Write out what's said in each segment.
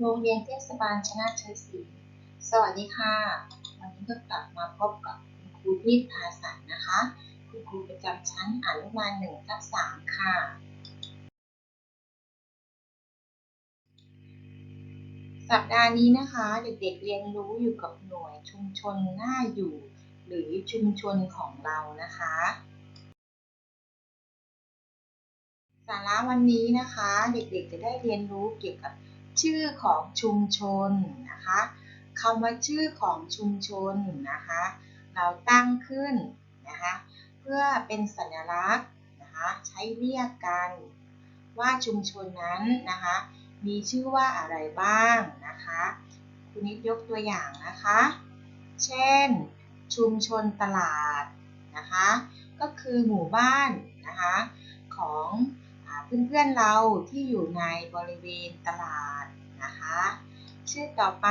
โรงเรียนเทศบาลชนะชัยศรีสวัสดีค่ะ วันนี้ก็กลับมาพบกับคุณครูพิพาสันนะคะ คุณครูประจำชั้นอนุบาลหนึ่งทับสามค่ะ สัปดาห์นี้นะคะ เด็กๆเรียนรู้อยู่กับหน่วยชุมชนน่าอยู่ หรือชุมชนของเรานะคะ สาระวันนี้นะคะ เด็กๆจะได้เรียนรู้เกี่ยวกับ ชื่อของชุมชนนะคะคำว่าชื่อของชุมชนนะคะ เราตั้งขึ้นนะคะ เพื่อเป็นสัญลักษณ์นะคะใช้เรียกกันว่าชุมชนนั้นนะคะ มีชื่อว่าอะไรบ้างนะคะคุณนิดยกตัวอย่างนะคะ เช่น ชุมชนตลาดนะคะ ก็คือหมู่บ้านนะคะของ เพื่อนๆเราที่อยู่ในบริเวณตลาดนะคะ ชื่อต่อไป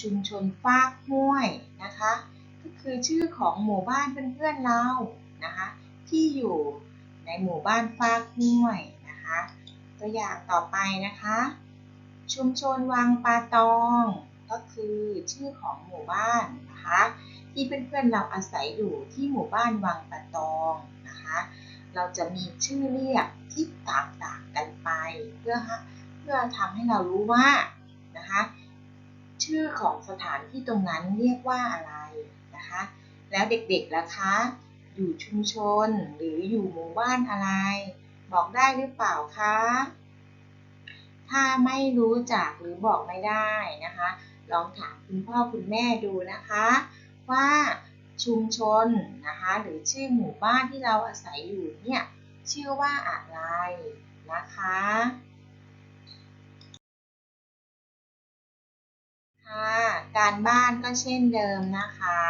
ชุมชนฟากห้วยนะคะ ก็คือชื่อของหมู่บ้านเพื่อนๆเรานะคะที่อยู่ในหมู่บ้านฟากห้วยนะคะ ตัวอย่างต่อไปนะคะ ชุมชนวังปาตองก็คือชื่อของหมู่บ้านนะคะ ที่เพื่อนๆเราอาศัยอยู่ที่หมู่บ้านวังปาตอง เราจะมีชื่อเรียกที่ต่างๆกันไป เพื่อเพื่อทำให้เรารู้ว่านะคะชื่อของสถานที่ตรงนั้นเรียกว่าอะไรนะคะ แล้วเด็กๆล่ะคะ อยู่ชุมชนหรืออยู่หมู่บ้านอะไร บอกได้หรือเปล่าคะถ้าไม่รู้จักหรือบอกไม่ได้นะคะ ลองถามคุณพ่อคุณแม่ดูนะคะ ว่า ชุมชนนะคะหรือชื่อหมู่บ้านที่เราอาศัยอยู่เนี่ยชื่อว่าอะไรนะคะค่ะการบ้านก็เช่นเดิมนะคะ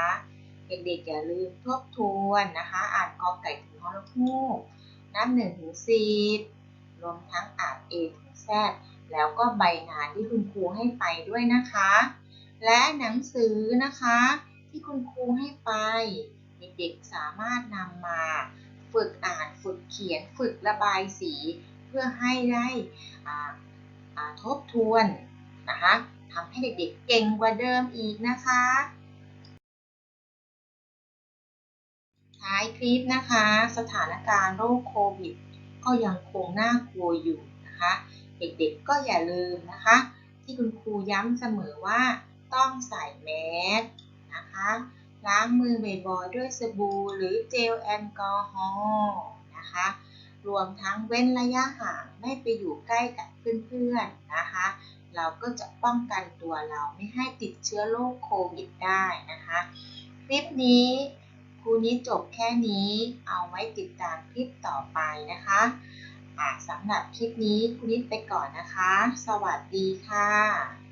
เด็กๆอย่าลืมทบทวนนะคะ อ่านกอไก่ถึงฮอลฮูนับหนึ่งถึงสิบรวมทั้งอ่าน A ถึง Z แล้วก็ใบงานที่คุณครูให้ไปด้วยนะคะ และหนังสือนะคะ ที่คุณครูให้ไปเด็กๆสามารถนำมาฝึกอ่านฝึกเขียนฝึกระบายสี เพื่อให้ได้ทบทวนนะคะทำให้เด็กๆเก่งกว่าเดิมอีกนะคะท้ายคลิปนะคะ สถานการณ์โรคโควิด ก็ยังคงน่ากลัวอยู่นะคะ เด็กๆก็อย่าลืมนะคะ ที่คุณครูย้ำเสมอว่าต้องใส่แมส นะคะ ล้างมือบ่อยๆด้วยสบู่หรือเจลแอลกอฮอล์นะคะ รวมทั้งเว้นระยะห่างไม่ไปอยู่ใกล้กับเพื่อนๆนะคะ เราก็จะป้องกันตัวเราไม่ให้ติดเชื้อโรคโควิดได้นะคะ คลิปนี้ครูนี้จบแค่นี้ เอาไว้ติดตามคลิปต่อไปนะคะสำหรับคลิปนี้ครูนิดไปก่อนนะคะ สวัสดีค่ะ